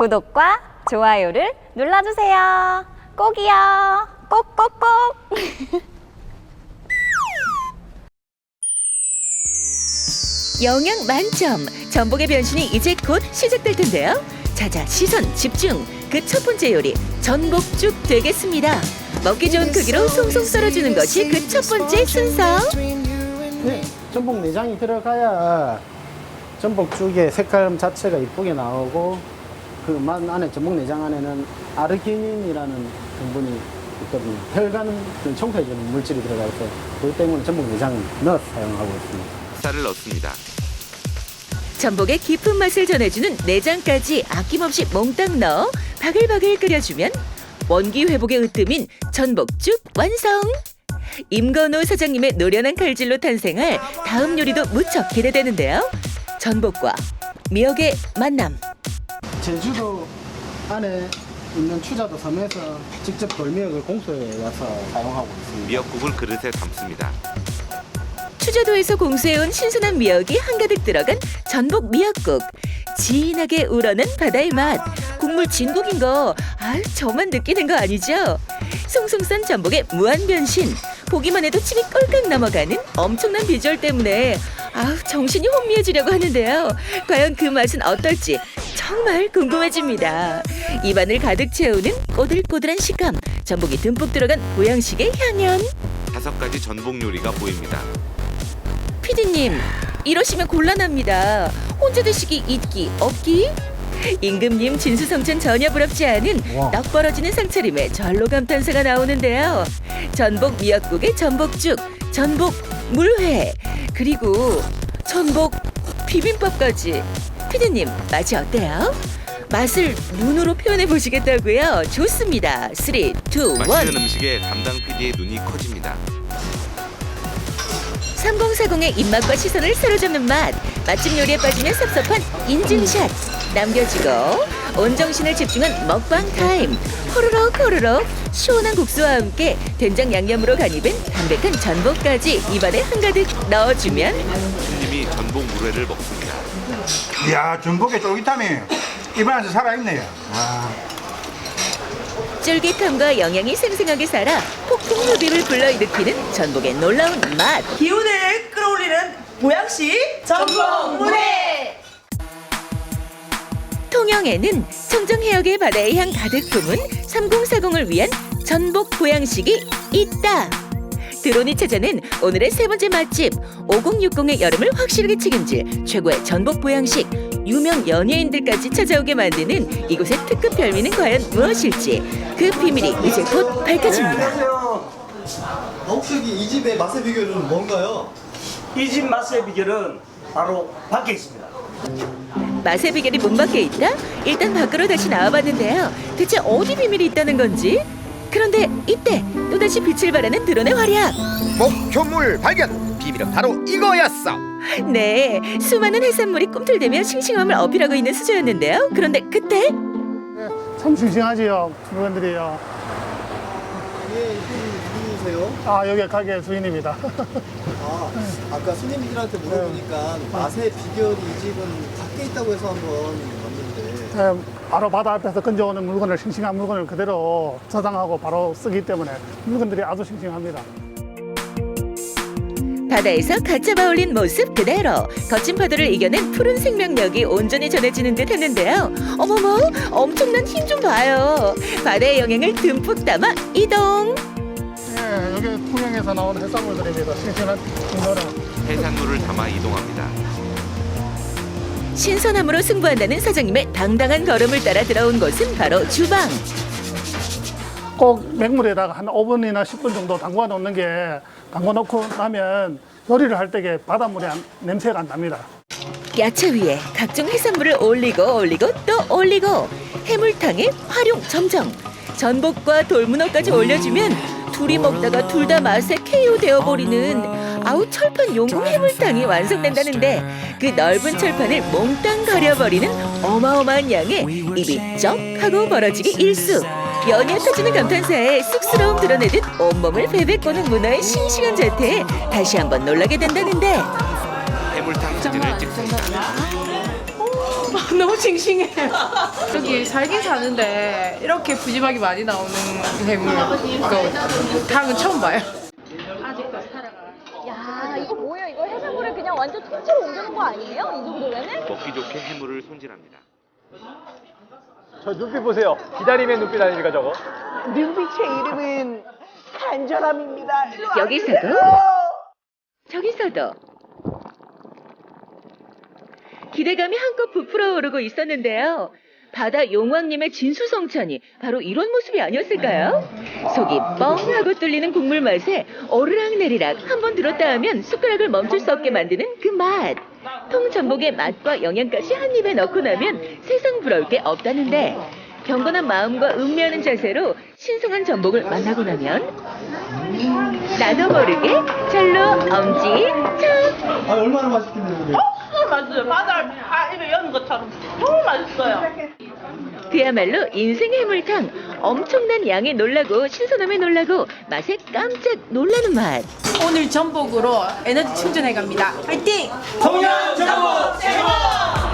구독과 좋아요를 눌러주세요. 꼭이요. 꼭꼭꼭. 영양 만점 전복의 변신이 이제 곧 시작될 텐데요. 자자 시선 집중. 그 첫 번째 요리 전복죽 되겠습니다. 먹기 좋은 크기로 송송 썰어주는 것이 그 첫 번째 순서. 네, 전복 내장이 들어가야 전복죽의 색깔 자체가 이쁘게 나오고 그맛 안에 전복 내장 안에는 아르기닌이라는成분이 있거든요. 혈관을 청소해주는 물질이 들어가 있어요. 그렇기 때문에 전복 내장을 넣어서 사용하고 있습니다. 쌀을 넣습니다. 전복의 깊은 맛을 전해주는 내장까지 아낌없이 몽땅 넣어 바글바글 끓여주면 원기 회복에 으뜸인 전복죽 완성. 임건호 사장님의 노련한 칼질로 탄생할 다음 요리도 무척 기대되는데요. 전복과 미역의 만남. 제주도 안에 있는 추자도 섬에서 직접 돌미역을 공수해 와서 사용하고 있습니다. 미역국을 그릇에 담습니다. 추자도에서 공수해온 신선한 미역이 한가득 들어간 전복 미역국. 진하게 우러는 바다의 맛. 국물 진국인 거, 아 저만 느끼는 거 아니죠? 송송 싼 전복의 무한 변신. 보기만 해도 침이 꼴깍 넘어가는 엄청난 비주얼 때문에 아 정신이 혼미해지려고 하는데요. 과연 그 맛은 어떨지 정말 궁금해집니다. 입안을 가득 채우는 꼬들꼬들한 식감, 전복이 듬뿍 들어간 보양식의 향연. 다섯 가지 전복 요리가 보입니다. 피디님 이러시면 곤란합니다. 혼자 드시기 있기 없기? 임금님 진수성찬 전혀 부럽지 않은 와. 떡 벌어지는 상차림에 절로 감탄사가 나오는데요. 전복 미역국에 전복죽, 전복 물회, 그리고 전복 비빔밥까지. 피디님 맛이 어때요? 맛을 눈으로 표현해 보시겠다고요? 좋습니다. 3, 2, 1. 맛있는 음식에 담당 PD의 눈이 커집니다. 3040의 입맛과 시선을 사로잡는 맛 맛집 요리에 빠지면 섭섭한 인증샷 남겨지고 온 정신을 집중한 먹방 타임 호로록 호로록 시원한 국수와 함께 된장 양념으로 간입은 담백한 전복까지 입안에 한가득 넣어주면 손님이 전복 물회를 먹습니다. 이야 전복의 쫄깃함이 입안에서 살아있네요. 와. 쫄깃함과 영양이 생생하게 살아 폭풍 흡입을 불러일으키는 전복의 놀라운 맛 기운을 끌어올리는 보양식 전복 물회 통영에는 청정 해역의 바다의 향 가득 품은 3040을 위한 전복 보양식이 있다. 드론이 찾아낸 오늘의 세 번째 맛집 5060의 여름을 확실하게 책임질 최고의 전복 보양식 유명 연예인들까지 찾아오게 만드는 이곳의 특급 별미는 과연 무엇일지 그 비밀이 이제 곧 밝혀집니다. 안녕하세요. 혹시 이 집의 맛의 비결은 뭔가요? 이 집 맛의 비결은 바로 밖에 있습니다 맛의 비결이 문 밖에 있다? 일단 밖으로 다시 나와봤는데요. 대체 어디 비밀이 있다는 건지? 그런데 이때 또다시 빛을 발하는 드론의 활약. 목표물 발견 비밀은 바로 이거였어 네, 수많은 해산물이 꿈틀대며 싱싱함을 어필하고 있는 수조였는데요. 그런데 그때 참 싱싱하지요, 물건들이요. 이분 누구세요? 아, 여기 가게 주인입니다. 아, 아까 손님들한테 물어보니까 맛의 비결이 이 집은 밖에 있다고 해서 한번 왔는데 네, 바로 바다 앞에서 건져오는 물건을 싱싱한 물건을 그대로 저장하고 바로 쓰기 때문에 물건들이 아주 싱싱합니다. 바다에서 갓 잡아 올린 모습 그대로 거친 파도를 이겨낸 푸른 생명력이 온전히 전해지는 듯 했는데요. 어머머, 엄청난 힘 좀 봐요. 바다의 영향을 듬뿍 담아 이동. 네, 여기 통영에서 나온 해산물들입니다. 싱싱한 이거는. 해산물을 담아 이동합니다. 신선함으로 승부한다는 사장님의 당당한 걸음을 따라 들어온 곳은 바로 주방. 꼭 맹물에다가 한 5분이나 10분 정도 담궈 놓는 게 담궈 놓고 나면 요리를 할 때에 바닷물에 안- 냄새가 안 납니다. 야채 위에 각종 해산물을 올리고 올리고 또 올리고 해물탕에 활용 점정 전복과 돌문어까지 올려주면 둘이 먹다가 둘 다 맛에 KO 되어버리는 아우 철판 용궁 해물탕이 완성된다는데 그 넓은 철판을 몽땅 가려버리는 어마어마한 양에 입이 쩍 하고 벌어지기 일수 연이어 터지는 감탄사에 쑥스러움 드러내듯 온몸을 베베꼬는 문어의 싱싱한 자태에 다시 한번 놀라게 된다는데 해물탕 사진을 찍습니다. 너무 싱싱해요. 여기 살긴 사는데 이렇게 푸짐하게 많이 나오는 해물 그 탕은 처음 봐요. 야, 이거 뭐예요? 이거 해산물을 그냥 완전 통째로 옮겨놓은 거 아니에요? 이 정도면은? 먹기 좋게 해물을 손질합니다. 저 눈빛 보세요. 기다림의 눈빛 아닙니까 저거? 눈빛의 이름은 간절함입니다. 일로 와 여기서도? 주세요. 저기서도 기대감이 한껏 부풀어 오르고 있었는데요. 바다 용왕님의 진수성찬이 바로 이런 모습이 아니었을까요? 속이 뻥하고 뚫리는 국물 맛에 오르락내리락 한번 들었다 하면 숟가락을 멈출 수 없게 만드는 그 맛. 통전복의 맛과 영양까지 한 입에 넣고 나면 세상 부러울 게 없다는데 경건한 마음과 음미하는 자세로 신성한 전복을 만나고 나면 나도 모르게 절로 엄지 척 아 얼마나 맛있겠는데. 맛있어요. 바다 아 입에 여는 것처럼 너무 맛있어요. 그야말로 인생 해물탕 엄청난 양에 놀라고 신선함에 놀라고 맛에 깜짝 놀라는 맛 오늘 전복으로 에너지 충전해 갑니다. 화이팅! 통영 전복 최고!